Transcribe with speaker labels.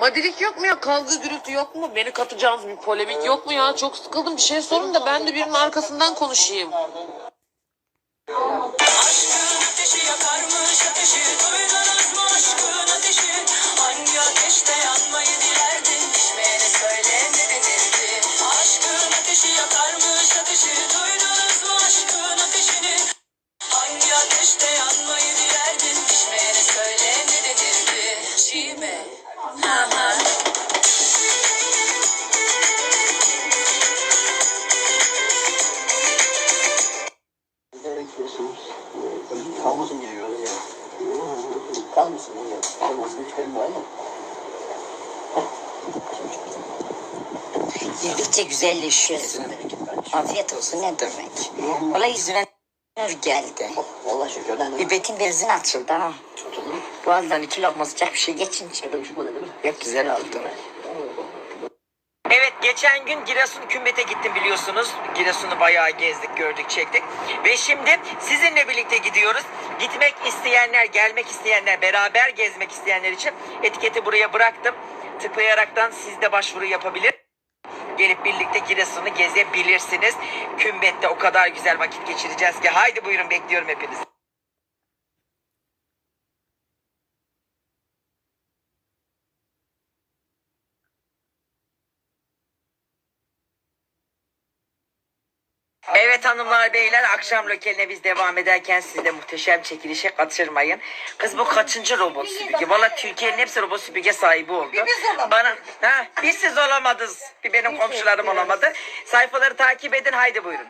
Speaker 1: Madilik yok mu ya? Kavga gürültü yok mu? Beni katacağınız bir polemik yok mu ya? Çok sıkıldım. Bir şey sorun da ben de birinin arkasından konuşayım.
Speaker 2: Kalmasın çıkarım var mı?
Speaker 3: Yedikçe güzelleşiyorsun. Afiyet olsun ne demek. Valla yüzüne nur geldi. Übetin benzin açıldı ha. Boğazdan iki lokma sıcak bir şey geçince. Yok güzel oldu.
Speaker 4: Geçen gün Giresun Kümbet'e gittim biliyorsunuz. Giresun'u bayağı gezdik, gördük, çektik. Ve şimdi sizinle birlikte gidiyoruz. Gitmek isteyenler, gelmek isteyenler, beraber gezmek isteyenler için etiketi buraya bıraktım. Tıklayaraktan siz de başvuru yapabilir. Gelip birlikte Giresun'u gezebilirsiniz. Kümbet'te o kadar güzel vakit geçireceğiz ki. Haydi buyurun bekliyorum hepinizi. Evet hanımlar beyler akşam lokaline biz devam ederken siz de muhteşem çekilişe kaçırmayın. Kız bu kaçıncı robot süpürge? Valla Türkiye'nin hepsi robot süpürge sahibi oldu. Bana ha bir siz olamadınız. Bir benim komşularım olamadı. Sayfaları takip edin haydi buyurun.